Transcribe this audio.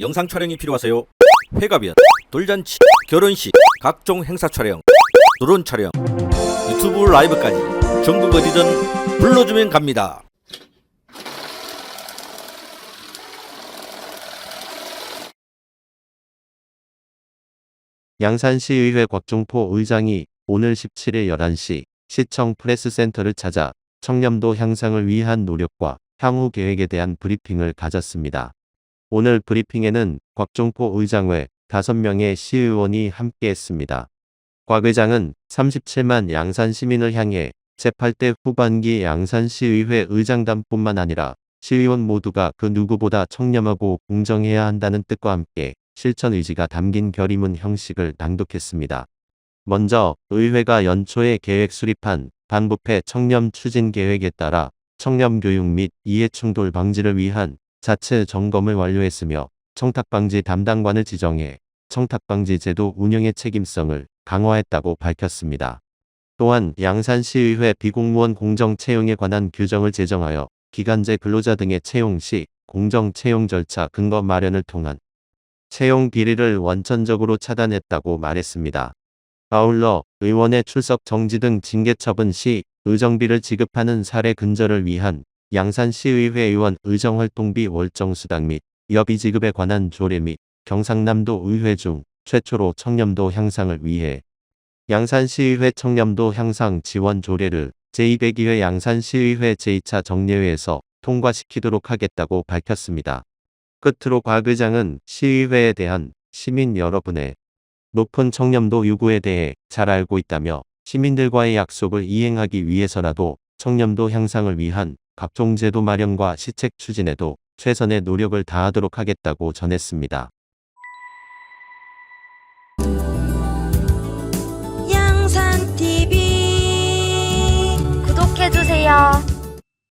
영상 촬영이 필요하세요? 회가변, 돌잔치, 결혼식, 각종 행사 촬영, 드론 촬영, 유튜브 라이브까지 전국 어디든 불러주면 갑니다. 양산시의회 곽종포 의장이 오늘 17일 11시 시청 프레스센터를 찾아 청렴도 향상을 위한 노력과 향후 계획에 대한 브리핑을 가졌습니다. 오늘 브리핑에는 곽종포 의장 외 5명의 시의원이 함께했습니다. 곽 의장은 37만 양산 시민을 향해 제8대 후반기 양산시의회 의장단뿐만 아니라 시의원 모두가 그 누구보다 청렴하고 공정해야 한다는 뜻과 함께 실천 의지가 담긴 결의문 형식을 낭독했습니다. 먼저 의회가 연초에 계획 수립한 반부패 청렴 추진 계획에 따라 청렴 교육 및 이해충돌 방지를 위한 자체 점검을 완료했으며 청탁방지 담당관을 지정해 청탁방지 제도 운영의 책임성을 강화했다고 밝혔습니다. 또한 양산시의회 비공무원 공정 채용에 관한 규정을 제정하여 기간제 근로자 등의 채용 시 공정 채용 절차 근거 마련을 통한 채용 비리를 원천적으로 차단했다고 말했습니다. 아울러 의원의 출석 정지 등 징계 처분 시 의정비를 지급하는 사례 근절을 위한 양산시의회 의원 의정활동비 월정수당 및 여비 지급에 관한 조례 및 경상남도 의회 중 최초로 청렴도 향상을 위해 양산시의회 청렴도 향상 지원 조례를 제202회 양산시의회 제2차 정례회에서 통과시키도록 하겠다고 밝혔습니다. 끝으로 곽 의장은 시의회에 대한 시민 여러분의 높은 청렴도 요구에 대해 잘 알고 있다며 시민들과의 약속을 이행하기 위해서라도 청렴도 향상을 위한 각종 제도 마련과 시책 추진에도 최선의 노력을 다하도록 하겠다고 전했습니다.